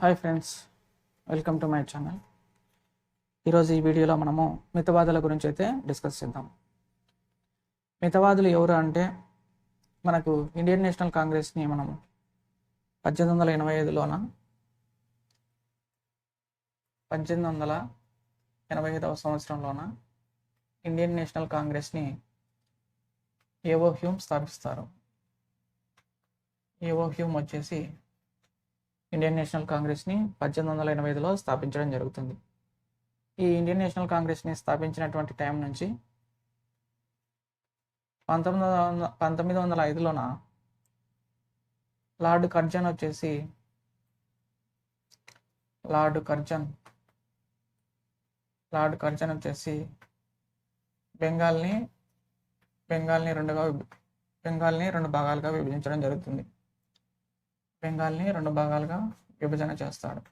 Hi friends welcome to my channel. ఈరోజు ఈ వీడియోలో మనము మితవాదుల గురించి అయితే డిస్కస్ చేద్దాం. మితవాదులు ఎవరు అంటే మనకు ఇండియన్ నేషనల్ కాంగ్రెస్ని మనం పద్దెనిమిది వందల ఎనభై ఐదులోన పద్దెనిమిది వందల ఎనభై ఐదవ సంవత్సరంలోన ఇండియన్ నేషనల్ కాంగ్రెస్ని ఏవో హ్యూమ్ స్థాపిస్తారు. ఏవో హ్యూమ్ వచ్చేసి ఇండియన్ నేషనల్ కాంగ్రెస్ని పద్దెనిమిది వందల ఎనభై ఐదులో స్థాపించడం జరుగుతుంది. ఈ ఇండియన్ నేషనల్ కాంగ్రెస్ని స్థాపించినటువంటి టైం నుంచి పంతొమ్మిది వందల పంతొమ్మిది వందల ఐదులోన లార్డ్ కర్జన్ వచ్చేసి లార్డ్ కర్జన్ లార్డ్ కర్జన్ వచ్చేసి బెంగాల్ని బెంగాల్ని రెండుగా బెంగాల్ని రెండు భాగాలుగా విభజించడం జరుగుతుంది. బెంగాల్ని రెండు భాగాలుగా విభజన చేస్తాడు.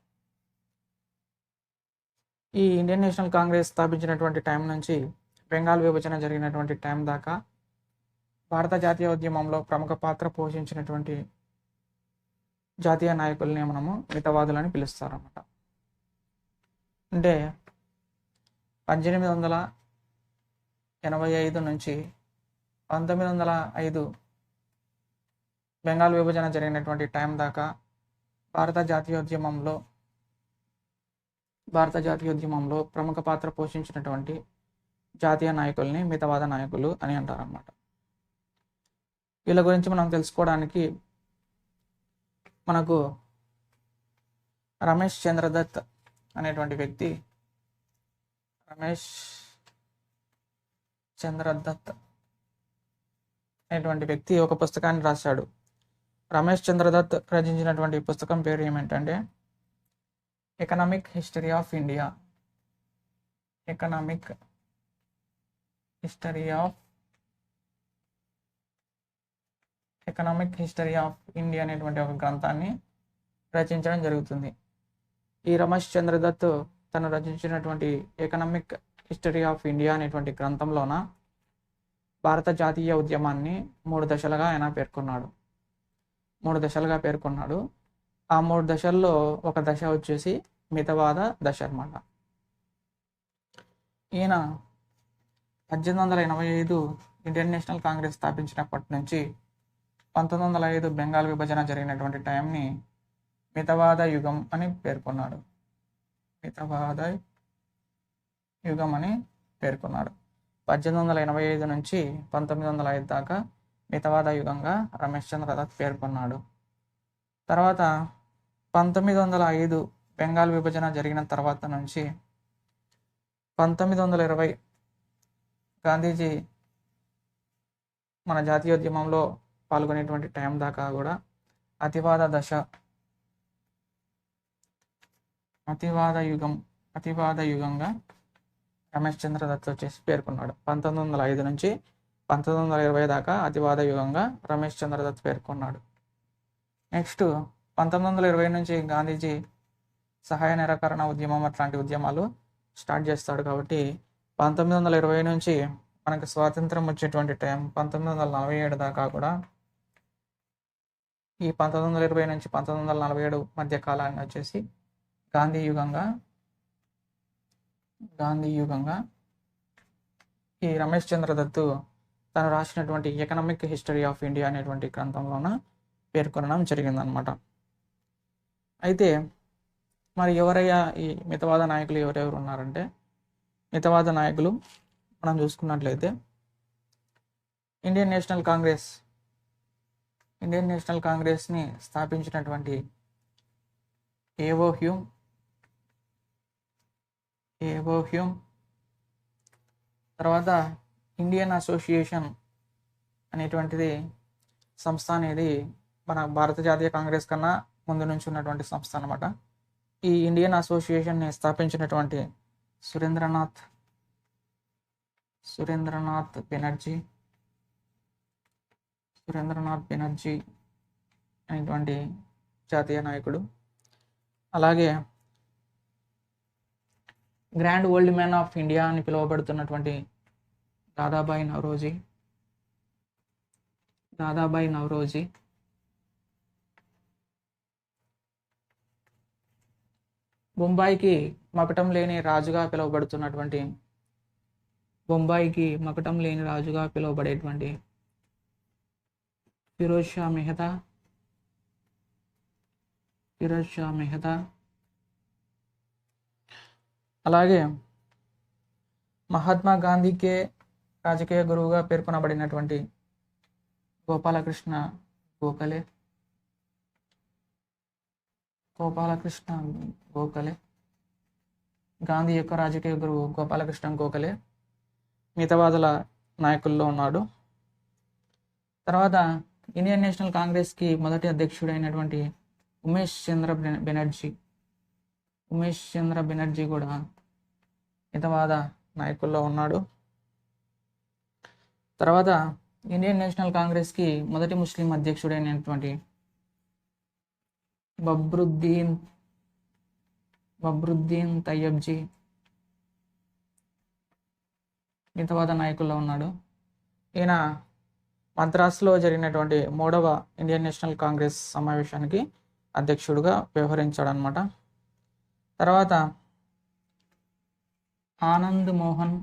ఈ ఇండియన్ నేషనల్ కాంగ్రెస్ స్థాపించినటువంటి టైం నుంచి బెంగాల్ విభజన జరిగినటువంటి టైం దాకా భారత జాతీయ ఉద్యమంలో ప్రముఖ పాత్ర పోషించినటువంటి జాతీయ నాయకుల్ని మనము మితవాదులని పిలుస్తారన్నమాట. అంటే పద్దెనిమిది వందల ఎనభై ఐదు నుంచి పంతొమ్మిది వందల ఐదు బెంగాల్ విభజన జరిగినటువంటి టైం దాకా భారత జాతీయోద్యమంలో భారత జాతీయోద్యమంలో ప్రముఖ పాత్ర పోషించినటువంటి జాతీయ నాయకుల్ని మితవాద నాయకులు అని అంటారన్నమాట. వీళ్ళ గురించి మనం తెలుసుకోవడానికి మనకు రమేష్ చంద్రదత్ అనేటువంటి వ్యక్తి రమేష్ చంద్రదత్ అనేటువంటి వ్యక్తి ఒక పుస్తకాన్ని రాశాడు. రమేష్ చంద్రదత్ రచించినటువంటి పుస్తకం పేరు ఏమిటంటే economic history of India. Economic history of economic history of India అనేటువంటి ఒక గ్రంథాన్ని రచించడం జరుగుతుంది. ఈ రమేష్ చంద్రదత్ తను రచించినటువంటి ఎకనామిక్ హిస్టరీ ఆఫ్ ఇండియా అనేటువంటి గ్రంథంలోన భారత జాతీయ ఉద్యమాన్ని మూడు దశలుగా ఆయన పేర్కొన్నాడు. మూడు దశలుగా పేర్కొన్నాడు. ఆ మూడు దశల్లో ఒక దశ వచ్చేసి మితవాద దశ అన్నమాట. ఈయన పద్దెనిమిది వందల ఎనభై ఐదు ఇండియన్ నేషనల్ కాంగ్రెస్ స్థాపించినప్పటి నుంచి పంతొమ్మిది వందల ఐదు బెంగాల్ విభజన జరిగినటువంటి టైంని మితవాద యుగం అని పేర్కొన్నాడు. మితవాద యుగం అని పేర్కొన్నాడు. పద్దెనిమిది వందల ఎనభై ఐదు నుంచి పంతొమ్మిది వందల ఐదు దాకా మితవాద యుగంగా రమేష్ చంద్ర దత్ పేర్కొన్నాడు. తర్వాత పంతొమ్మిది వందల ఐదు బెంగాల్ విభజన జరిగిన తర్వాత నుంచి పంతొమ్మిది వందల ఇరవై గాంధీజీ మన జాతీయోద్యమంలో పాల్గొనేటువంటి టైం దాకా కూడా అతివాద దశ అతివాద యుగం అతివాద యుగంగా రమేష్ చంద్ర దత్ వచ్చేసి పేర్కొన్నాడు. పంతొమ్మిది వందల ఐదు నుంచి పంతొమ్మిది వందల ఇరవై దాకా అతివాద యుగంగా రమేష్ చంద్రదత్ పేర్కొన్నాడు. నెక్స్ట్ పంతొమ్మిది వందల ఇరవై నుంచి గాంధీజీ సహాయ నిరాకరణ ఉద్యమం అట్లాంటి ఉద్యమాలు స్టార్ట్ చేస్తాడు కాబట్టి పంతొమ్మిది వందల ఇరవై నుంచి మనకు స్వాతంత్రం వచ్చేటువంటి టైం పంతొమ్మిది వందల నలభై ఏడు దాకా కూడా ఈ పంతొమ్మిది వందల ఇరవై నుంచి పంతొమ్మిది వందల నలభై ఏడు మధ్య కాలాన్ని వచ్చేసి గాంధీ యుగంగా గాంధీ యుగంగా ఈ రమేష్ చంద్ర దత్తు తను రాసినటువంటి ఎకనామిక్ హిస్టరీ ఆఫ్ ఇండియా అనేటువంటి గ్రంథంలోన పేర్కొనడం జరిగిందనమాట అయితే మరి ఎవరయ్యా ఈ మితవాద నాయకులు ఎవరెవరు ఉన్నారంటే మితవాద నాయకులు మనం చూసుకున్నట్లయితే Indian national Congress Indian national కాంగ్రెస్ని స్థాపించినటువంటి ఏవో హ్యూమ్ ఏవో హ్యూమ్ తర్వాత ఇండియన్ అసోసియేషన్ అనేటువంటిది సంస్థ అనేది మన భారత జాతీయ కాంగ్రెస్ కన్నా ముందు నుంచి ఉన్నటువంటి సంస్థ అనమాట ఈ ఇండియన్ అసోసియేషన్ని స్థాపించినటువంటి సురేంద్రనాథ్ సురేంద్రనాథ్ బెనర్జీ సురేంద్రనాథ్ బెనర్జీ అనేటువంటి జాతీయ నాయకుడు. అలాగే grand old man of India అని పిలువబడుతున్నటువంటి దాదాబాయి నవరోజీ. దాదాబాయి నవరోజీ. బొంబాయికి మకటం లేని రాజుగా పిలువబడుతున్నటువంటి బొంబాయికి మకటం లేని రాజుగా పిలువబడేటువంటి ఫిరోజ్ షా మెహతా. ఫిరోజ్ షా మెహతా. అలాగే మహాత్మా గాంధీకే రాజకీయ గురువుగా పేర్కొనబడినటువంటి గోపాలకృష్ణ గోఖలే. గోపాలకృష్ణ గోఖలే. గాంధీ యొక్క రాజకీయ గురువు గోపాలకృష్ణ గోఖలే. మితవాదుల నాయకుల్లో ఉన్నాడు. తర్వాత ఇండియన్ నేషనల్ కాంగ్రెస్కి మొదటి అధ్యక్షుడైనటువంటి ఉమేష్ చంద్ర బెన- బెనర్జీ. ఉమేష్ చంద్ర బెనర్జీ కూడా మితవాద నాయకుల్లో ఉన్నాడు. తర్వాత ఇండియన్ నేషనల్ కాంగ్రెస్కి మొదటి ముస్లిం అధ్యక్షుడైనటువంటి బబ్రుద్దీన్ బబ్రుద్దీన్ తయ్యబ్జీ మితవాద నాయకుల్లో ఉన్నాడు. ఈయన మద్రాసులో జరిగినటువంటి మూడవ ఇండియన్ నేషనల్ కాంగ్రెస్ సమావేశానికి అధ్యక్షుడిగా వ్యవహరించాడనమాట తర్వాత ఆనంద్ మోహన్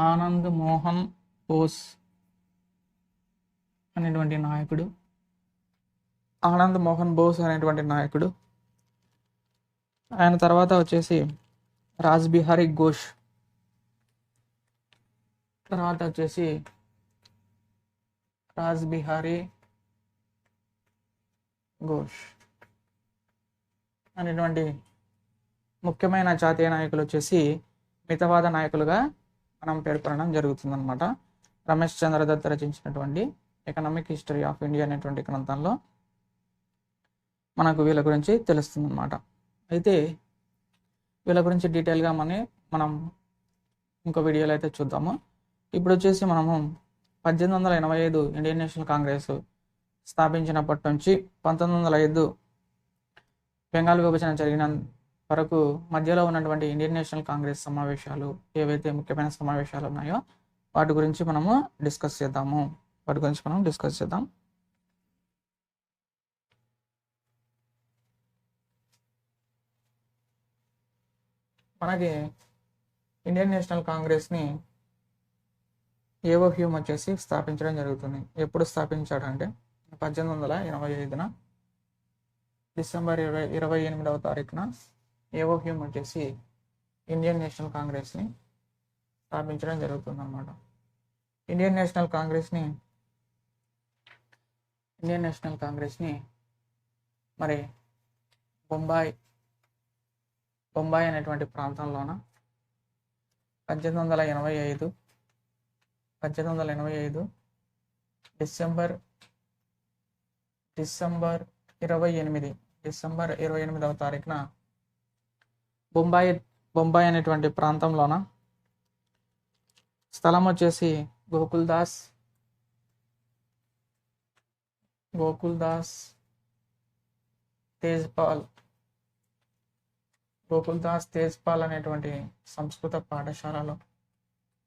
ఆనంద్ మోహన్ బోస్ అనేటువంటి నాయకుడు. ఆనంద్ మోహన్ బోస్ అనేటువంటి నాయకుడు. ఆయన తర్వాత వచ్చేసి రాజ్బిహారీ ఘోష్. తర్వాత వచ్చేసి రాజ్బిహారీ ఘోష్ అనేటువంటి ముఖ్యమైన జాతీయ నాయకులు వచ్చేసి మితవాద నాయకులుగా మనం పేర్కొనడం జరుగుతుందన్నమాట. రమేష్ చంద్ర దత్ రచించినటువంటి ఎకనామిక్ హిస్టరీ ఆఫ్ ఇండియా అనేటువంటి గ్రంథంలో మనకు వీళ్ళ గురించి తెలుస్తుందన్నమాట. అయితే వీళ్ళ గురించి డీటెయిల్గా మన మనం ఇంకో వీడియోలో అయితే చూద్దాము. ఇప్పుడు వచ్చేసి మనము పద్దెనిమిది వందల ఎనభై ఐదు ఇండియన్ నేషనల్ కాంగ్రెస్ స్థాపించినప్పటి నుంచి పంతొమ్మిది వందల ఐదు బెంగాల్ విభజన జరిగిన వరకు మధ్యలో ఉన్నటువంటి ఇండియన్ నేషనల్ కాంగ్రెస్ సమావేశాలు ఏవైతే ముఖ్యమైన సమావేశాలు ఉన్నాయో వాటి గురించి మనము డిస్కస్ చేద్దాము. వాటి గురించి మనం డిస్కస్ చేద్దాం. మనకి ఇండియన్ నేషనల్ కాంగ్రెస్ని ఏవో హ్యూమ్ వచ్చేసి స్థాపించడం జరుగుతుంది. ఎప్పుడు స్థాపించాడంటే పద్దెనిమిది వందల ఎనభై ఐదున డిసెంబర్ ఇరవై ఇరవై ఎనిమిదవ తారీఖున ఏవో హ్యూమ్ వచ్చేసి ఇండియన్ నేషనల్ కాంగ్రెస్ని స్థాపించడం జరుగుతుందన్నమాట. ఇండియన్ నేషనల్ కాంగ్రెస్ని ఇండియన్ నేషనల్ కాంగ్రెస్ని మరి బొంబాయి బొంబాయి అనేటువంటి ప్రాంతంలోన పద్దెనిమిది వందల ఎనభై ఐదు పద్దెనిమిది వందల ఎనభై ఐదు డిసెంబర్ డిసెంబర్ ఇరవై ఎనిమిది డిసెంబర్ ఇరవై ఎనిమిదవ తారీఖున బొంబాయి బొంబాయి అనేటువంటి ప్రాంతంలోన? స్థలం వచ్చేసి గోకుల్ దాస్. గోకుల్ దాస్ తేజ్పాల్. గోకుల్ దాస్ తేజ్పాల్ అనేటువంటి సంస్కృత పాఠశాలలో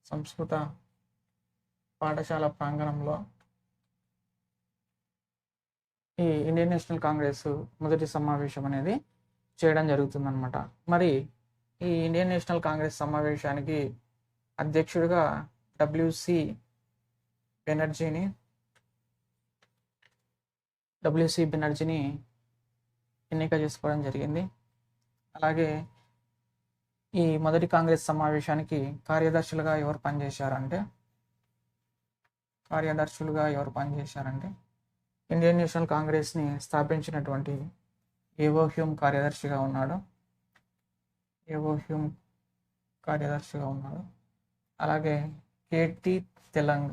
సంస్కృత పాఠశాల ప్రాంగణంలో ఈ ఇండియన్ నేషనల్ కాంగ్రెస్ మొదటి సమావేశం అనేది చేయడం జరుగుతుందన్నమాట. మరి ఈ ఇండియన్ నేషనల్ కాంగ్రెస్ సమావేశానికి అధ్యక్షుడిగా డబ్ల్యూసి బెనర్జీని డబ్ల్యూసి బెనర్జీని ఎన్నిక చేసుకోవడం జరిగింది. అలాగే ఈ మొదటి కాంగ్రెస్ సమావేశానికి కార్యదర్శులుగా ఎవరు పనిచేశారంటే కార్యదర్శులుగా ఎవరు పనిచేశారంటే ఇండియన్ నేషనల్ కాంగ్రెస్ని స్థాపించినటువంటి ఏవో హ్యూమ్ కార్యదర్శిగా ఉన్నాడు. ఏవో హ్యూమ్ కార్యదర్శిగా ఉన్నాడు. అలాగే కేటీ తెలంగ్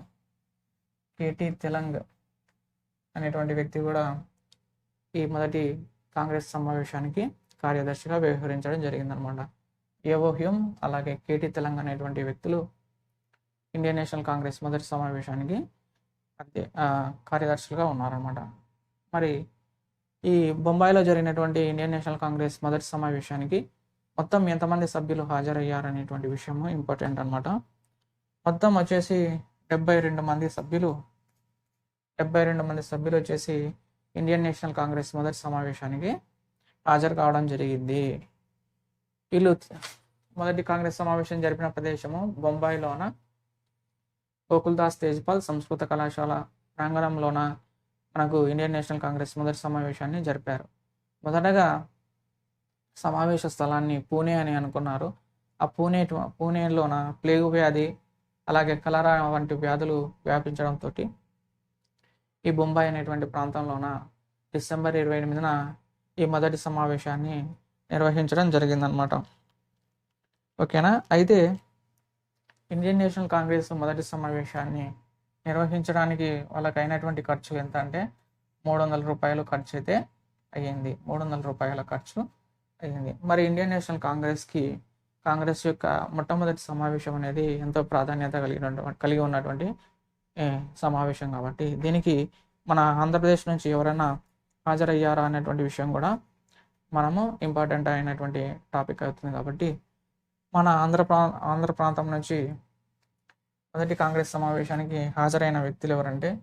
కేటీ తెలంగ్ అనేటువంటి వ్యక్తి కూడా ఈ మొదటి కాంగ్రెస్ సమావేశానికి కార్యదర్శిగా వ్యవహరించడం జరిగిందనమాట. ఏవో హ్యూమ్ అలాగే కేటీ తెలంగ్ అనేటువంటి వ్యక్తులు ఇండియన్ నేషనల్ కాంగ్రెస్ మొదటి సమావేశానికి అధ్య కార్యదర్శులుగా ఉన్నారన్నమాట మరి ఈ బొంబాయిలో జరిగినటువంటి ఇండియన్ నేషనల్ కాంగ్రెస్ మొదటి సమావేశానికి మొత్తం ఎంతమంది సభ్యులు హాజరయ్యారనేటువంటి విషయము ఇంపార్టెంట్ అన్నమాట. మొత్తం వచ్చేసి డెబ్బై రెండు మంది సభ్యులు డెబ్బై రెండు మంది సభ్యులు వచ్చేసి ఇండియన్ నేషనల్ కాంగ్రెస్ మొదటి సమావేశానికి హాజరు కావడం జరిగింది. వీళ్ళు మొదటి కాంగ్రెస్ సమావేశం జరిపిన ప్రదేశము బొంబాయిలోన గోకుల్దాస్ తేజ్పాల్ సంస్కృత కళాశాల ప్రాంగణంలోన మనకు ఇండియన్ నేషనల్ కాంగ్రెస్ మొదటి సమావేశాన్ని జరిపారు. మొదటగా సమావేశ స్థలాన్ని పూణే అని అనుకున్నారు. ఆ పూణే పూణేలోన ప్లేగు వ్యాధి అలాగే కలరా వంటి వ్యాధులు వ్యాపించడంతో ఈ బొంబాయి అనేటువంటి ప్రాంతంలోన డిసెంబర్ ఇరవై ఎనిమిదిన ఈ మొదటి సమావేశాన్ని నిర్వహించడం జరిగిందనమాట ఓకేనా? అయితే ఇండియన్ నేషనల్ కాంగ్రెస్ మొదటి సమావేశాన్ని నిర్వహించడానికి వాళ్ళకి అయినటువంటి ఖర్చు ఎంత అంటే మూడు వందల రూపాయలు ఖర్చు అయితే అయ్యింది. మూడు వందల రూపాయల ఖర్చు అయ్యింది. మరి ఇండియన్ నేషనల్ కాంగ్రెస్కి కాంగ్రెస్ యొక్క మొట్టమొదటి సమావేశం అనేది ఎంతో ప్రాధాన్యత కలిగిన కలిగి ఉన్నటువంటి సమావేశం కాబట్టి దీనికి మన ఆంధ్రప్రదేశ్ నుంచి ఎవరైనా హాజరయ్యారా అనేటువంటి విషయం కూడా మనము ఇంపార్టెంట్ అయినటువంటి టాపిక్ అవుతుంది కాబట్టి మన ఆంధ్ర ప్రా ఆంధ్ర ప్రాంతం నుంచి మొదటి కాంగ్రెస్ సమావేశానికి హాజరైన వ్యక్తులు ఎవరంటే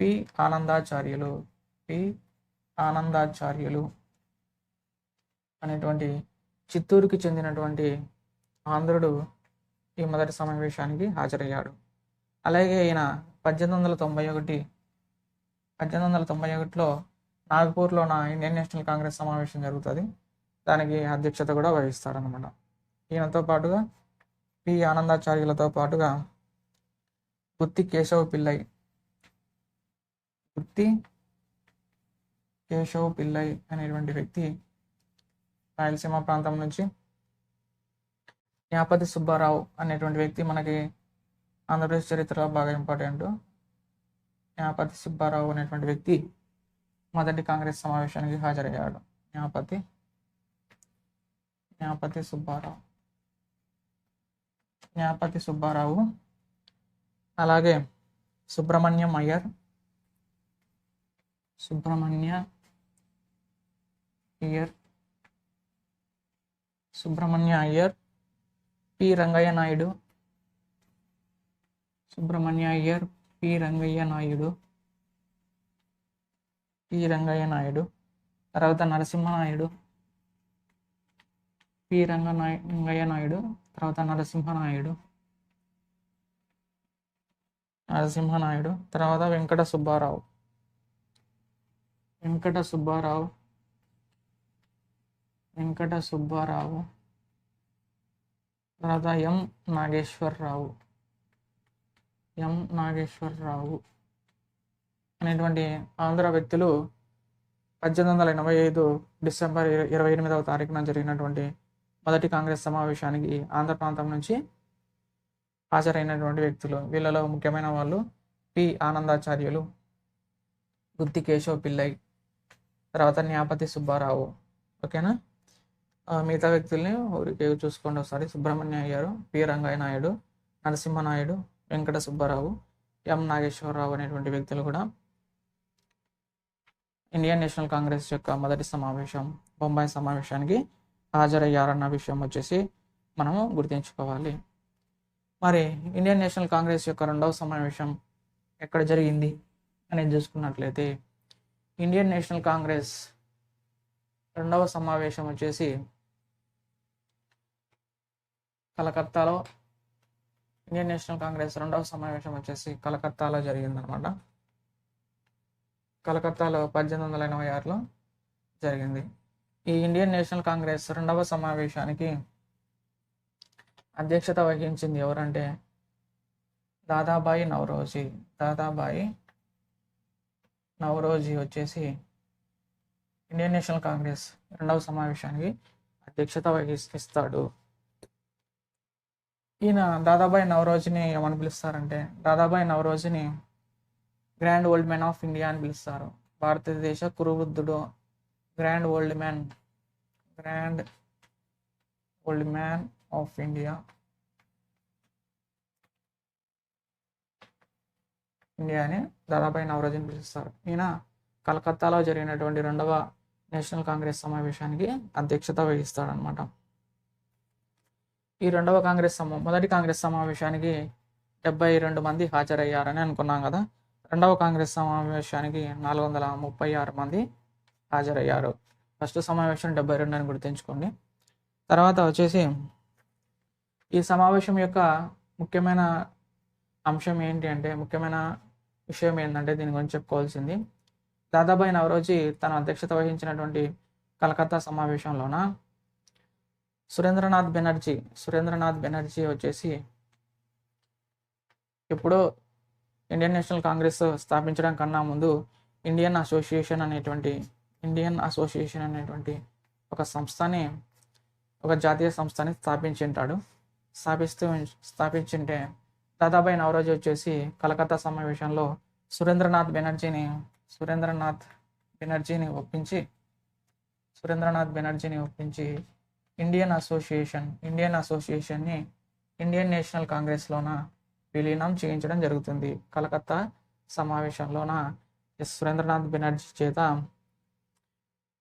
పి. ఆనందాచార్యులు. పి. ఆనందాచార్యులు అనేటువంటి చిత్తూరుకి చెందినటువంటి ఆంధ్రుడు ఈ మొదటి సమావేశానికి హాజరయ్యాడు. అలాగే ఈయన పద్దెనిమిది వందల తొంభై ఒకటి పద్దెనిమిది వందల తొంభై ఒకటిలో నాగపూర్లో నా ఇండియన్ నేషనల్ కాంగ్రెస్ సమావేశం జరుగుతుంది. దానికి అధ్యక్షత కూడా వహిస్తాడనమాట ఈయనతో పాటుగా పి. ఆనందాచార్యులతో పాటుగా గుత్తి కేశవ పిల్లై. గుత్తి కేశవ పిల్లై అనేటువంటి వ్యక్తి రాయలసీమ ప్రాంతం నుంచి న్యాపతి సుబ్బారావు అనేటువంటి వ్యక్తి మనకి ఆంధ్రప్రదేశ్ చరిత్రలో బాగా ఇంపార్టెంట్. న్యాపతి సుబ్బారావు అనేటువంటి వ్యక్తి మొదటి కాంగ్రెస్ సమావేశానికి హాజరయ్యాడు. న్యాపతి న్యాపతి సుబ్బారావు. న్యాపతి సుబ్బారావు అలాగే Subrahmanyam Iyer. Subramania Iyer. Subramania Iyer. P Rangaiah Naidu. Subramania Iyer P Rangaiah Naidu. P Rangaiah Naidu. తర్వాత నరసింహనాయుడు. పి రంగ నాయ- రంగయ్య నాయుడు. తర్వాత నరసింహనాయుడు. నరసింహనాయుడు తర్వాత వెంకట సుబ్బారావు. వెంకట సుబ్బారావు వెంకట సుబ్బారావు తర్వాత ఎం నాగేశ్వరరావు ఎం నాగేశ్వరరావు అనేటువంటి ఆంధ్ర వ్యక్తులు పద్దెనిమిది వందల ఎనభై ఐదు డిసెంబర్ ఇరవై ఎనిమిదవ తారీఖున జరిగినటువంటి మొదటి కాంగ్రెస్ సమావేశానికి ఆంధ్ర ప్రాంతం నుంచి హాజరైనటువంటి వ్యక్తులు. వీళ్ళలో ముఖ్యమైన వాళ్ళు పి. ఆనందాచార్యులు గుత్తి కేశవ్ పిల్లై తర్వాత న్యాపతి సుబ్బారావు. ఓకేనా? మిగతా వ్యక్తుల్ని ఊరికే చూసుకోండి ఒకసారి. సుబ్రహ్మణ్య అయ్యారు పి. రంగయ్య నాయుడు నరసింహనాయుడు వెంకట సుబ్బారావు ఎం. నాగేశ్వరరావు అనేటువంటి వ్యక్తులు కూడా ఇండియన్ నేషనల్ కాంగ్రెస్ యొక్క మొదటి సమావేశం బొంబాయి సమావేశానికి హాజరయ్యారన్న విషయం వచ్చేసి మనము గుర్తుంచుకోవాలి. మరి ఇండియన్ నేషనల్ కాంగ్రెస్ యొక్క రెండవ సమావేశం ఎక్కడ జరిగింది అనేది చూసుకున్నట్లయితే ఇండియన్ నేషనల్ కాంగ్రెస్ రెండవ సమావేశం వచ్చేసి కలకత్తాలో ఇండియన్ నేషనల్ కాంగ్రెస్ రెండవ సమావేశం వచ్చేసి కలకత్తాలో జరిగిందనమాట కలకత్తాలో పద్దెనిమిది వందల ఎనభై ఆరులో జరిగింది. ఈ ఇండియన్ నేషనల్ కాంగ్రెస్ రెండవ సమావేశానికి అధ్యక్షత వహించింది ఎవరంటే దాదాబాయి నవరోజీ. దాదాబాయి నవరోజీ వచ్చేసి ఇండియన్ నేషనల్ కాంగ్రెస్ రెండవ సమావేశానికి అధ్యక్షత వహిస్తాడు. ఈయన దాదాబాయి నవరోజుని ఏమని పిలుస్తారంటే Dadabhai నవరోజుని grand old man of India అని పిలుస్తారు. భారతదేశ కురువృద్ధుడు grand old man grand old man of India. India అని దాదాబాయి నవరోజుని పిలుస్తారు. ఈయన కలకత్తాలో జరిగినటువంటి రెండవ నేషనల్ కాంగ్రెస్ సమావేశానికి అధ్యక్షత వహిస్తాడనమాట ఈ రెండవ కాంగ్రెస్ సమా మొదటి కాంగ్రెస్ సమావేశానికి డెబ్బై రెండు మంది హాజరయ్యారని అనుకున్నాం కదా. రెండవ కాంగ్రెస్ సమావేశానికి నాలుగు వందల ముప్పై ఆరు మంది హాజరయ్యారు. ఫస్ట్ సమావేశం డెబ్బై రెండు అని గుర్తుంచుకోండి. తర్వాత వచ్చేసి ఈ సమావేశం యొక్క ముఖ్యమైన అంశం ఏంటి అంటే ముఖ్యమైన విషయం ఏంటంటే దీని గురించి చెప్పుకోవాల్సింది. దాదాబాయి నవరోజీ తన అధ్యక్షత వహించినటువంటి కలకత్తా సమావేశంలోన? సురేంద్రనాథ్ బెనర్జీ సురేంద్రనాథ్ బెనర్జీ వచ్చేసి ఎప్పుడో ఇండియన్ నేషనల్ కాంగ్రెస్ స్థాపించడం కన్నా ముందు ఇండియన్ అసోసియేషన్ అనేటువంటి ఇండియన్ అసోసియేషన్ అనేటువంటి ఒక సంస్థని ఒక జాతీయ సంస్థని స్థాపించింటాడు. స్థాపిస్తూ స్థాపించింటే దాదాబాయి నవరోజు వచ్చేసి కలకత్తా సమావేశంలో సురేంద్రనాథ్ బెనర్జీని సురేంద్రనాథ్ బెనర్జీని ఒప్పించి సురేంద్రనాథ్ బెనర్జీని ఒప్పించి ఇండియన్ అసోసియేషన్ ఇండియన్ అసోసియేషన్ని ఇండియన్ నేషనల్ కాంగ్రెస్లోన విలీనం చేయించడం జరుగుతుంది. కలకత్తా సమావేశంలోన ఎస్ సురేంద్రనాథ్ బెనర్జీ చేత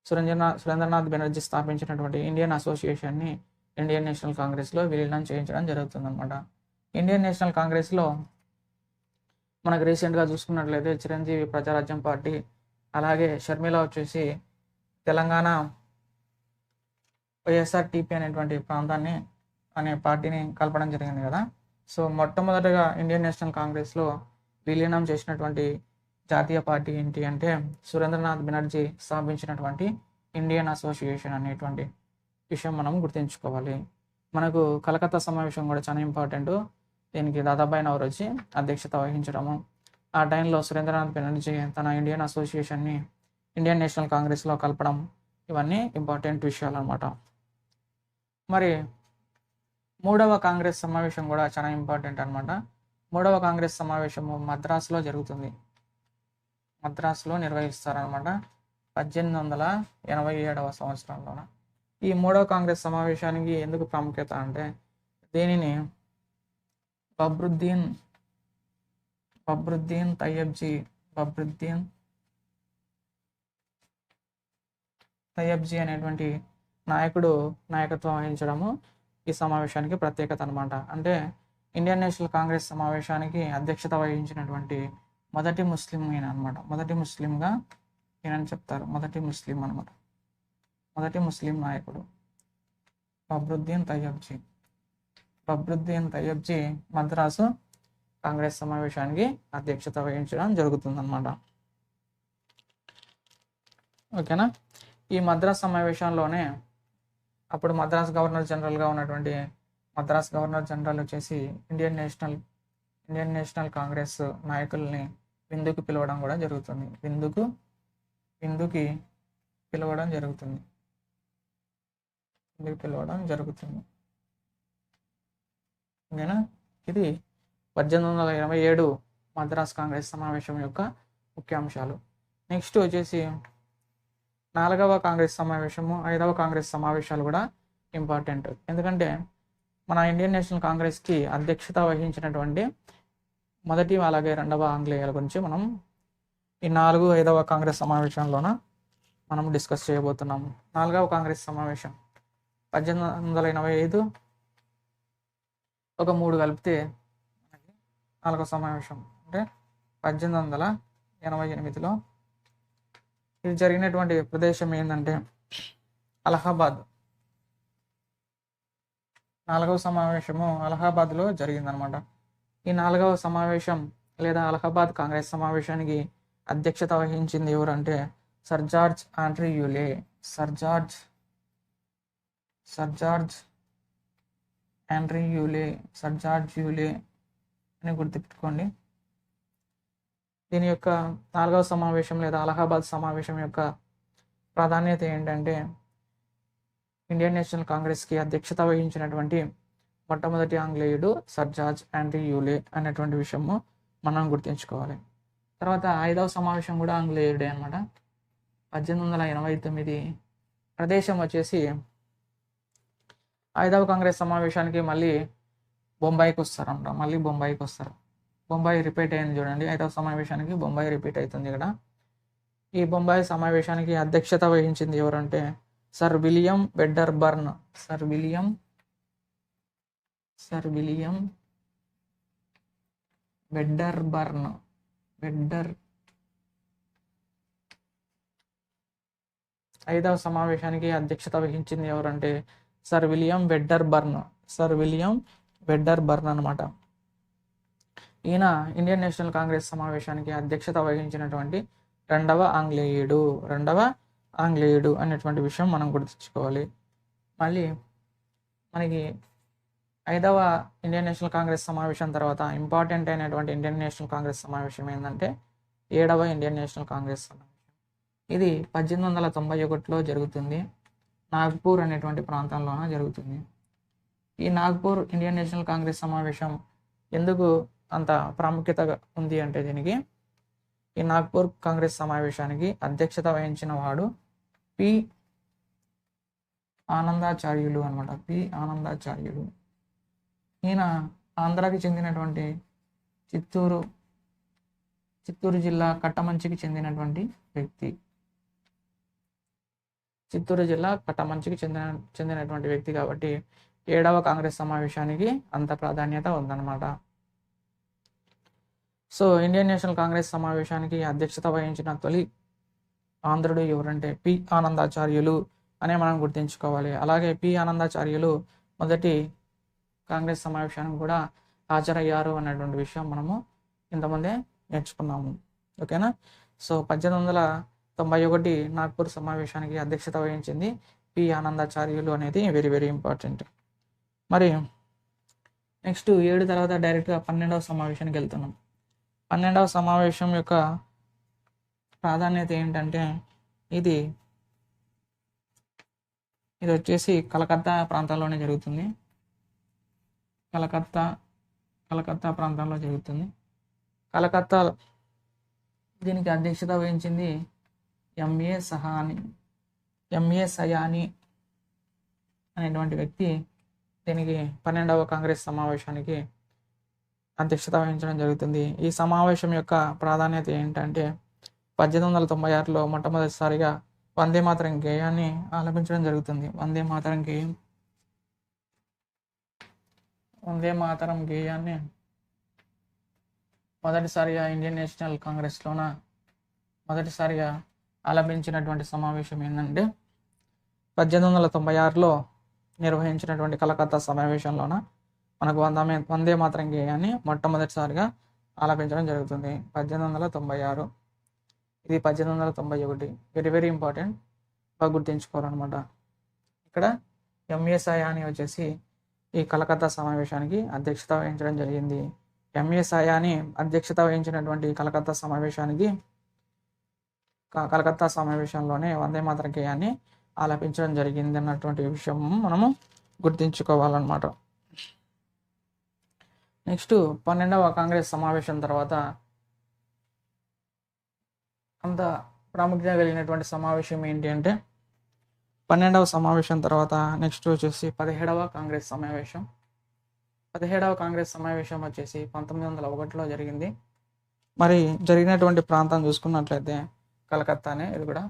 సురేంద్రనాథ్ సురేంద్రనాథ్ బెనర్జీ స్థాపించినటువంటి ఇండియన్ అసోసియేషన్ని ఇండియన్ నేషనల్ కాంగ్రెస్లో విలీనం చేయించడం జరుగుతుందన్నమాట. ఇండియన్ నేషనల్ కాంగ్రెస్లో మనకు రీసెంట్గా చూసుకున్నట్లయితే చిరంజీవి ప్రజారాజ్యం పార్టీ అలాగే షర్మిల వచ్చేసి తెలంగాణ వైఎస్ఆర్టీపీ అనేటువంటి ప్రాంతాన్ని అనే పార్టీని కలపడం జరిగింది కదా. సో మొట్టమొదటగా ఇండియన్ నేషనల్ కాంగ్రెస్లో విలీనం చేసినటువంటి జాతీయ పార్టీ ఏంటి అంటే సురేంద్రనాథ్ బెనర్జీ స్థాపించినటువంటి ఇండియన్ అసోసియేషన్ అనేటువంటి విషయం మనం గుర్తుంచుకోవాలి. మనకు కలకత్తా సమావేశం కూడా చాలా ఇంపార్టెంట్ దీనికి దాదాబాయి నవరోజీ అధ్యక్షత వహించడము. ఆ టైంలో సురేంద్రనాథ్ బెనర్జీ తన ఇండియన్ అసోసియేషన్ని ఇండియన్ నేషనల్ కాంగ్రెస్లో కలపడం ఇవన్నీ ఇంపార్టెంట్ విషయాలు అనమాట మరి మూడవ కాంగ్రెస్ సమావేశం కూడా చాలా ఇంపార్టెంట్ అనమాట మూడవ కాంగ్రెస్ సమావేశము మద్రాసులో జరుగుతుంది. మద్రాసులో నిర్వహిస్తారనమాట పద్దెనిమిది వందల ఎనభై ఏడవ సంవత్సరంలోన. ఈ మూడవ కాంగ్రెస్ సమావేశానికి ఎందుకు ప్రాముఖ్యత అంటే దీనిని? బబ్రుద్దీన్ బబ్రుద్దీన్ తయ్యబ్జీ బబ్రుద్దీన్ తయ్యబ్జీ అనేటువంటి నాయకుడు నాయకత్వం వహించడము ఈ సమావేశానికి ప్రత్యేకత అనమాట అంటే ఇండియన్ నేషనల్ కాంగ్రెస్ సమావేశానికి అధ్యక్షత వహించినటువంటి మొదటి ముస్లిం ఈయన అనమాట మొదటి ముస్లింగా ఈయనని చెప్తారు. మొదటి ముస్లిం అనమాట మొదటి ముస్లిం నాయకుడు బబ్రుద్దీన్ తయ్యబ్జీ. బబ్రుద్దీన్ తయ్యబ్జీ మద్రాసు కాంగ్రెస్ సమావేశానికి అధ్యక్షత వహించడం జరుగుతుందన్నమాట. ఓకేనా? ఈ మద్రాస్ సమావేశంలోనే అప్పుడు మద్రాస్ గవర్నర్ జనరల్గా ఉన్నటువంటి మద్రాస్ గవర్నర్ జనరల్ వచ్చేసి Indian national Indian national Congress నాయకుల్ని విందుకు పిలవడం కూడా జరుగుతుంది. విందుకు విందుకి పిలవడం జరుగుతుంది. విందుకు పిలవడం జరుగుతుంది. ఓకేనా? ఇది పద్దెనిమిది వందల ఇరవై ఏడు మద్రాస్ కాంగ్రెస్ సమావేశం యొక్క ముఖ్యాంశాలు. నెక్స్ట్ వచ్చేసి నాలుగవ కాంగ్రెస్ సమావేశము ఐదవ కాంగ్రెస్ సమావేశాలు కూడా ఇంపార్టెంట్ ఎందుకంటే మన ఇండియన్ నేషనల్ కాంగ్రెస్కి అధ్యక్షత వహించినటువంటి మొదటి అలాగే రెండవ ఆంగ్లేయుల గురించి మనం ఈ నాలుగు ఐదవ కాంగ్రెస్ సమావేశంలోన మనం డిస్కస్ చేయబోతున్నాము నాలుగవ కాంగ్రెస్ సమావేశం. పద్దెనిమిది వందల ఎనభై ఐదు ఒక మూడు కలిపితే మనకి నాలుగవ సమావేశం అంటే పద్దెనిమిది వందల ఎనభై ఎనిమిదిలో ఇది జరిగినటువంటి ప్రదేశం ఏంటంటే అలహాబాద్. నాలుగవ సమావేశము అలహాబాద్లో జరిగిందనమాట. ఈ నాలుగవ సమావేశం లేదా అలహాబాద్ కాంగ్రెస్ సమావేశానికి అధ్యక్షత వహించింది ఎవరంటే sir George Andrew Yule. Sir George sir George Andrew Yule sir George Yule అని గుర్తుపెట్టుకోండి. దీని యొక్క నాలుగవ సమావేశం లేదా అలహాబాద్ సమావేశం యొక్క ప్రాధాన్యత ఏంటంటే ఇండియన్ నేషనల్ కాంగ్రెస్కి అధ్యక్షత వహించినటువంటి మొట్టమొదటి ఆంగ్లేయుడు సర్ జార్జ్ ఆండ్రీ యూలే అనేటువంటి విషయము మనం గుర్తుంచుకోవాలి. తర్వాత ఐదవ సమావేశం కూడా ఆంగ్లేయుడే అనమాట పద్దెనిమిది వందల ఎనభై తొమ్మిది ప్రదేశం వచ్చేసి ఐదవ కాంగ్రెస్ సమావేశానికి మళ్ళీ బొంబాయికి వస్తారంట. మళ్ళీ బొంబాయికి వస్తారు. బొంబాయి రిపీట్ అయింది చూడండి. ఐదవ సమావేశానికి బొంబాయి రిపీట్ అవుతుంది ఇక్కడ. ఈ బొంబాయి సమావేశానికి అధ్యక్షత వహించింది ఎవరంటే sir William Wedderburn. Sir William sir William Wedderburn. బెడ్డర్. ఐదవ సమావేశానికి అధ్యక్షత వహించింది ఎవరంటే sir William Wedderburn sir William Wedderburn అనమాట ఈయన ఇండియన్ నేషనల్ కాంగ్రెస్ సమావేశానికి అధ్యక్షత వహించినటువంటి రెండవ ఆంగ్లేయుడు. రెండవ ఆంగ్లేయుడు అనేటువంటి విషయం మనం గుర్తుంచుకోవాలి. మళ్ళీ మనకి ఐదవ ఇండియన్ నేషనల్ కాంగ్రెస్ సమావేశం తర్వాత ఇంపార్టెంట్ అయినటువంటి ఇండియన్ నేషనల్ కాంగ్రెస్ సమావేశం ఏంటంటే ఏడవ ఇండియన్ నేషనల్ కాంగ్రెస్ సమావేశం. ఇది పద్దెనిమిది వందల తొంభై ఒకటిలో జరుగుతుంది. నాగ్పూర్ అనేటువంటి ప్రాంతంలోన జరుగుతుంది. ఈ నాగ్పూర్ ఇండియన్ నేషనల్ కాంగ్రెస్ సమావేశం ఎందుకు అంత ప్రాముఖ్యత ఉంది అంటే దీనికి ఈ నాగ్పూర్ కాంగ్రెస్ సమావేశానికి అధ్యక్షత వహించిన వాడు పి. ఆనందాచార్యులు అనమాట పి. ఆనందాచార్యులు. ఈయన ఆంధ్రాకి చెందినటువంటి చిత్తూరు చిత్తూరు జిల్లా కట్టమంచికి చెందినటువంటి వ్యక్తి. చిత్తూరు జిల్లా కటమంచికి చెందిన చెందినటువంటి వ్యక్తి కాబట్టి ఏడవ కాంగ్రెస్ సమావేశానికి అంత ప్రాధాన్యత ఉందన్నమాట. సో ఇండియన్ నేషనల్ కాంగ్రెస్ సమావేశానికి అధ్యక్షత వహించిన తొలి ఆంధ్రుడు ఎవరంటే పి ఆనందాచార్యులు అనే మనం గుర్తుంచుకోవాలి. అలాగే పి ఆనందాచార్యులు మొదటి కాంగ్రెస్ సమావేశానికి కూడా హాజరయ్యారు అనేటువంటి విషయం మనము ఇంతమందే నేర్చుకున్నాము. ఓకేనా? సో పద్దెనిమిది వందల తొంభై ఒకటి నాగ్పూర్ సమావేశానికి అధ్యక్షత వహించింది పి. ఆనందాచార్యులు అనేది వెరీ వెరీ ఇంపార్టెంట్. మరి నెక్స్ట్ ఏడు తర్వాత డైరెక్ట్గా పన్నెండవ సమావేశానికి వెళ్తున్నాం. పన్నెండవ సమావేశం యొక్క ప్రాధాన్యత ఏంటంటే ఇది ఇది వచ్చేసి కలకత్తా ప్రాంతంలోనే జరుగుతుంది. కలకత్తా కలకత్తా ప్రాంతంలో జరుగుతుంది. కలకత్తా దీనికి అధ్యక్షత వహించింది ఎంఏ సహాని ఎంఏ సయాని అనేటువంటి వ్యక్తి దీనికి పన్నెండవ కాంగ్రెస్ సమావేశానికి అధ్యక్షత వహించడం జరుగుతుంది. ఈ సమావేశం యొక్క ప్రాధాన్యత ఏంటంటే పద్దెనిమిది వందల తొంభై ఆరులో మొట్టమొదటిసారిగా వందే మాతరం గేయాన్ని ఆలపించడం జరుగుతుంది. వందే మాతరం గేయం వందే మాతరం గేయాన్ని మొదటిసారిగా ఇండియన్ నేషనల్ కాంగ్రెస్లోన మొదటిసారిగా ఆలపించినటువంటి సమావేశం ఏంటంటే పద్దెనిమిది వందల తొంభై ఆరులో నిర్వహించినటువంటి కలకత్తా సమావేశంలోన మనకు వందమే వందే మాత్రం గేయాన్ని మొట్టమొదటిసారిగా ఆలపించడం జరుగుతుంది. పద్దెనిమిది వందల తొంభై ఆరు. ఇది పద్దెనిమిది వందల తొంభై ఒకటి. వెరీ వెరీ ఇంపార్టెంట్ బాగా గుర్తించుకోవాలన్నమాట. ఇక్కడ ఎంఎస్ఐ అని వచ్చేసి ఈ కలకత్తా సమావేశానికి అధ్యక్షత వహించడం జరిగింది. ఎంఏ సాయాని అధ్యక్షత వహించినటువంటి కలకత్తా సమావేశానికి కలకత్తా సమావేశంలోనే వందే మాతర గేయాన్ని ఆలపించడం జరిగింది అన్నటువంటి విషయం మనము గుర్తుంచుకోవాలన్నమాట. నెక్స్ట్ పన్నెండవ కాంగ్రెస్ సమావేశం తర్వాత అంత ప్రాముఖ్యత కలిగినటువంటి సమావేశం ఏంటి అంటే పన్నెండవ సమావేశం తర్వాత నెక్స్ట్ వచ్చేసి పదిహేడవ కాంగ్రెస్ సమావేశం. పదిహేడవ కాంగ్రెస్ సమావేశం వచ్చేసి పంతొమ్మిది వందల ఒకటిలో జరిగింది. మరి జరిగినటువంటి ప్రాంతం చూసుకున్నట్లయితే కలకత్తానే ఇది కూడా.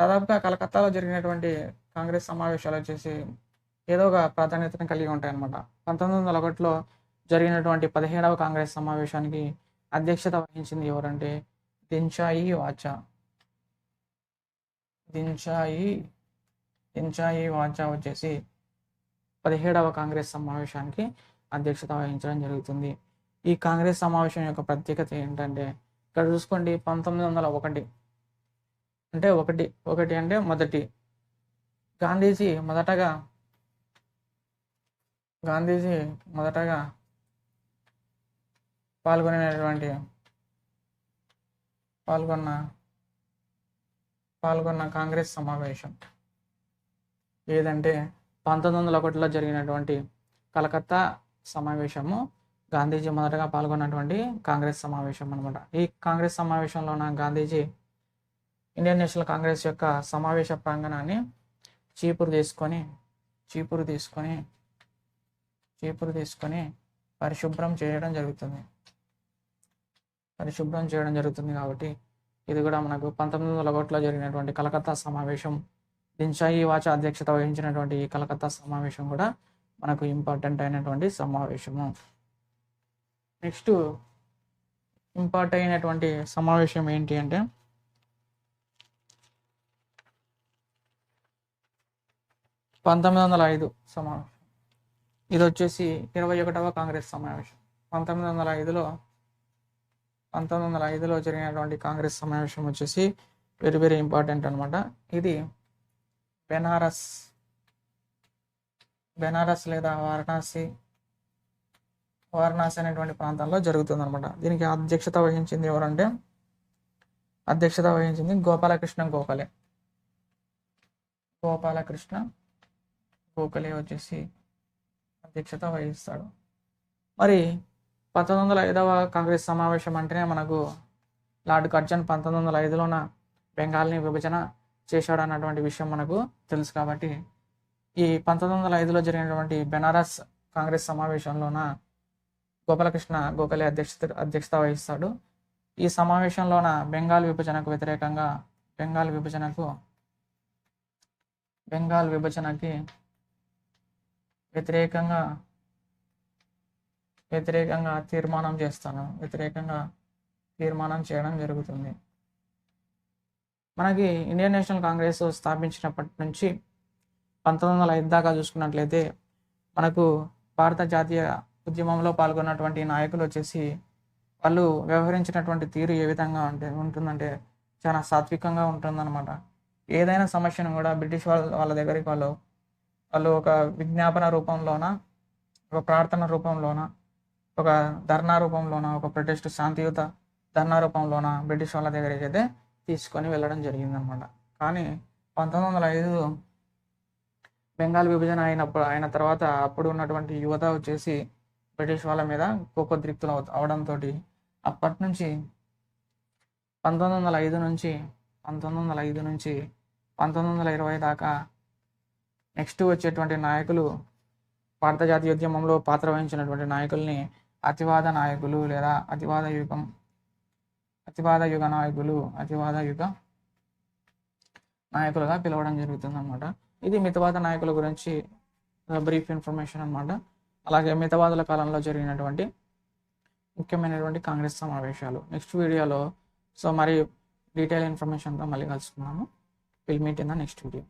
దాదాపుగా కలకత్తాలో జరిగినటువంటి కాంగ్రెస్ సమావేశాలు వచ్చేసి ఏదో ఒక ప్రాధాన్యతను కలిగి ఉంటాయన్నమాట. పంతొమ్మిది వందల ఒకటిలో జరిగినటువంటి పదిహేడవ కాంగ్రెస్ సమావేశానికి అధ్యక్షత వహించింది ఎవరంటే దించాయి వాచా. దించాయి దించాయి వాచా వచ్చేసి పదిహేడవ కాంగ్రెస్ సమావేశానికి అధ్యక్షత వహించడం జరుగుతుంది. ఈ కాంగ్రెస్ సమావేశం యొక్క ప్రత్యేకత ఏంటంటే ఇక్కడ చూసుకోండి పంతొమ్మిది వందల ఒకటి అంటే ఒకటి ఒకటి అంటే మొదటి. గాంధీజీ మొదటగా గాంధీజీ మొదటగా పాల్గొనేటువంటి పాల్గొన్న పాల్గొన్న కాంగ్రెస్ సమావేశం. ఏదంటే పంతొమ్మిది వందల ఒకటిలో జరిగినటువంటి కలకత్తా సమావేశము. గాంధీజీ మొదటగా పాల్గొన్నటువంటి కాంగ్రెస్ సమావేశం అనమాట ఈ కాంగ్రెస్ సమావేశంలోన గాంధీజీ ఇండియన్ నేషనల్ కాంగ్రెస్ యొక్క సమావేశ ప్రాంగణాన్ని చీపురు తీసుకొని చీపురు తీసుకొని చీపురు తీసుకొని పరిశుభ్రం చేయడం జరుగుతుంది. పరిశుభ్రం చేయడం జరుగుతుంది కాబట్టి ఇది కూడా మనకు పంతొమ్మిది వందల ఒకటిలో జరిగినటువంటి కలకత్తా సమావేశం దించాయి వాచ అధ్యక్షత వహించినటువంటి ఈ కలకత్తా సమావేశం కూడా మనకు ఇంపార్టెంట్ అయినటువంటి సమావేశము. నెక్స్ట్ ఇంపార్ట్ అయినటువంటి సమావేశం ఏంటి అంటే పంతొమ్మిది వందల ఐదు సమావేశం. ఇది వచ్చేసి ఇరవై ఒకటవ కాంగ్రెస్ సమావేశం. పంతొమ్మిది వందల ఐదులో పంతొమ్మిది వందల ఐదులో జరిగినటువంటి కాంగ్రెస్ సమావేశం వచ్చేసి వెరీ వెరీ ఇంపార్టెంట్ అనమాట ఇది బెనారస్ బెనారస్ లేదా వారణాసి వారణాసి అనేటువంటి ప్రాంతాల్లో జరుగుతుందనమాట దీనికి అధ్యక్షత వహించింది ఎవరంటే అధ్యక్షత వహించింది గోపాలకృష్ణ గోఖలే. గోపాలకృష్ణ గోఖలే వచ్చేసి అధ్యక్షత వహిస్తాడు. మరి పంతొమ్మిది వందల ఐదవ కాంగ్రెస్ సమావేశం అంటేనే మనకు లార్డ్ కర్జన్ పంతొమ్మిది వందల ఐదులోన బెంగాల్ని విభజన చేశాడు అన్నటువంటి విషయం మనకు తెలుసు కాబట్టి ఈ పంతొమ్మిది వందల ఐదులో జరిగినటువంటి బెనారస్ కాంగ్రెస్ సమావేశంలోన గోపాలకృష్ణ గోఖలే అధ్యక్షత అధ్యక్షత వహిస్తాడు. ఈ సమావేశంలోన బెంగాల్ విభజనకు వ్యతిరేకంగా బెంగాల్ విభజనకు బెంగాల్ విభజనకి వ్యతిరేకంగా వ్యతిరేకంగా తీర్మానం చేస్తాను. వ్యతిరేకంగా తీర్మానం చేయడం జరుగుతుంది. మనకి ఇండియన్ నేషనల్ కాంగ్రెస్ స్థాపించినప్పటి నుంచి పంతొమ్మిది వందల ఐదు దాకా చూసుకున్నట్లయితే మనకు భారత జాతీయ ఉద్యమంలో పాల్గొన్నటువంటి నాయకులు వచ్చేసి వాళ్ళు వ్యవహరించినటువంటి తీరు ఏ విధంగా అంటే ఉంటుందంటే చాలా సాత్వికంగా ఉంటుందన్నమాట. ఏదైనా సమస్యను కూడా బ్రిటిష్ వాళ్ళ వాళ్ళ దగ్గరికి వాళ్ళు వాళ్ళు ఒక విజ్ఞాపన రూపంలోన ఒక ప్రార్థన రూపంలోన ఒక ధర్నా రూపంలోన ఒక ప్రొటెస్ట్ శాంతియుత ధర్నా రూపంలోన బ్రిటిష్ వాళ్ళ దగ్గరికి అయితే తీసుకొని వెళ్ళడం జరిగిందనమాట కానీ పంతొమ్మిది వందల ఐదు బెంగాల్ విభజన అయినప్పుడు అయిన తర్వాత అప్పుడు ఉన్నటువంటి యువత వచ్చేసి బ్రిటిష్ వాళ్ళ మీద కోపోద్రిక్తులు అవడంతో అప్పటి నుంచి పంతొమ్మిది వందల ఐదు నుంచి పంతొమ్మిది వందల ఐదు నుంచి పంతొమ్మిది వందల ఇరవై దాకా నెక్స్ట్ వచ్చేటువంటి నాయకులు భారత జాతీయ ఉద్యమంలో పాత్ర వహించినటువంటి నాయకుల్ని అతివాద నాయకులు లేదా అతివాద యుగం అతివాద యుగ నాయకులు అతివాద యుగ నాయకులుగా పిలవడం జరుగుతుంది అనమాట ఇది మితవాద నాయకుల గురించి బ్రీఫ్ ఇన్ఫర్మేషన్ అన్నమాట. అలాగే మితవాదుల కాలంలో జరిగినటువంటి ముఖ్యమైనటువంటి కాంగ్రెస్ సమావేశాలు. నెక్స్ట్ వీడియోలో సో మరి డీటెయిల్ ఇన్ఫర్మేషన్తో మళ్ళీ కలుసుకున్నాము will meet in the next video.